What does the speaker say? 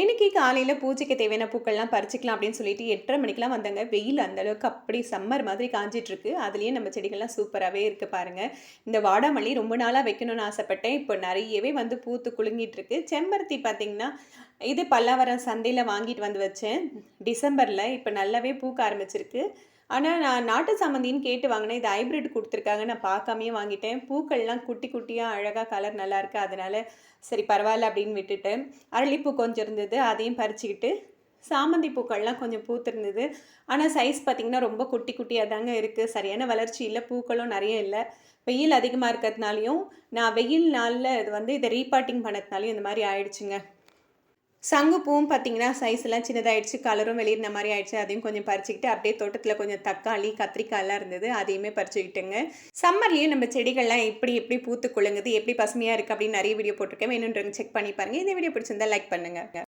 இன்றைக்கி காலையில் பூஜைக்கு தேவையான பூக்கள்லாம் பறிச்சிக்கலாம் அப்படின்னு சொல்லிட்டு எட்டரை மணிக்கெலாம் வந்தாங்க. வெயில் அந்த அளவுக்கு அப்படி சம்மர் மாதிரி காஞ்சிட்ருக்கு. அதுலேயும் அதுலேயே நம்ம செடிகள்லாம் சூப்பராகவே இருக்குது பாருங்கள் இந்த வாடாமல்லி ரொம்ப நாளாக வைக்கணும்னு ஆசைப்பட்டேன். இப்போ நிறையவே வந்து பூத்து குலுங்கிட்டுருக்கு செம்பருத்தி பார்த்திங்கன்னா இது பல்லாவரம் சந்தையில் வாங்கிட்டு வந்து வச்சேன். டிசம்பரில் இப்போ நல்லாவே பூக்க ஆரம்பிச்சிருக்கு. ஆனால் நான் நாட்டு சாமந்தின்னு கேட்டு வாங்கினேன் இது ஹைப்ரிட் கொடுத்துருக்காங்க. நான் பார்க்காமையே வாங்கிட்டேன். பூக்கள்லாம் குட்டி குட்டியாக அழகாக கலர் நல்லா அதனால் சரி பரவாயில்ல அப்படின்னு விட்டுட்டேன் அரளிப்பூ கொஞ்சம் இருந்தது. அதையும் பறிச்சுக்கிட்டு சாமந்தி பூக்கள்லாம் கொஞ்சம் பூத்திருந்தது. ஆனால் சைஸ் பார்த்திங்கன்னா ரொம்ப குட்டி குட்டியாக தாங்க இருக்குது சரியான வளர்ச்சி இல்லை. பூக்களும் நிறைய இல்லை. வெயில் அதிகமாக இருக்கிறதுனாலையும் நான் வெயில் நாளில் இது வந்து இதை ரீபாட்டிங் பண்ணதுனாலையும் இந்த மாதிரி ஆயிடுச்சுங்க. சங்குப்பூவும் பார்த்தீங்கன்னா சைஸ்லாம் சின்னதாகிடுச்சு கலரும் வெளியிருந்த மாதிரி ஆயிடுச்சு. அதையும் கொஞ்சம் பறிச்சுக்கிட்டு அப்படியே தோட்டத்தில் கொஞ்சம் தக்காளி கத்திரிக்காய்லாம் இருந்தது. அதையுமே பறிச்சுக்கிட்டுங்க. சம்மர்லேயும் நம்ம செடிகள்லாம் எப்படி எப்படி பூத்து குலுங்குது எப்படி பசுமையாக இருக்குது அப்படின்னு நிறைய வீடியோ போட்டிருக்கேன். வேணுன்றவங்க செக் பண்ணி பாருங்கள் இந்த வீடியோ பிடிச்சிருந்தா லைக் பண்ணுங்கள்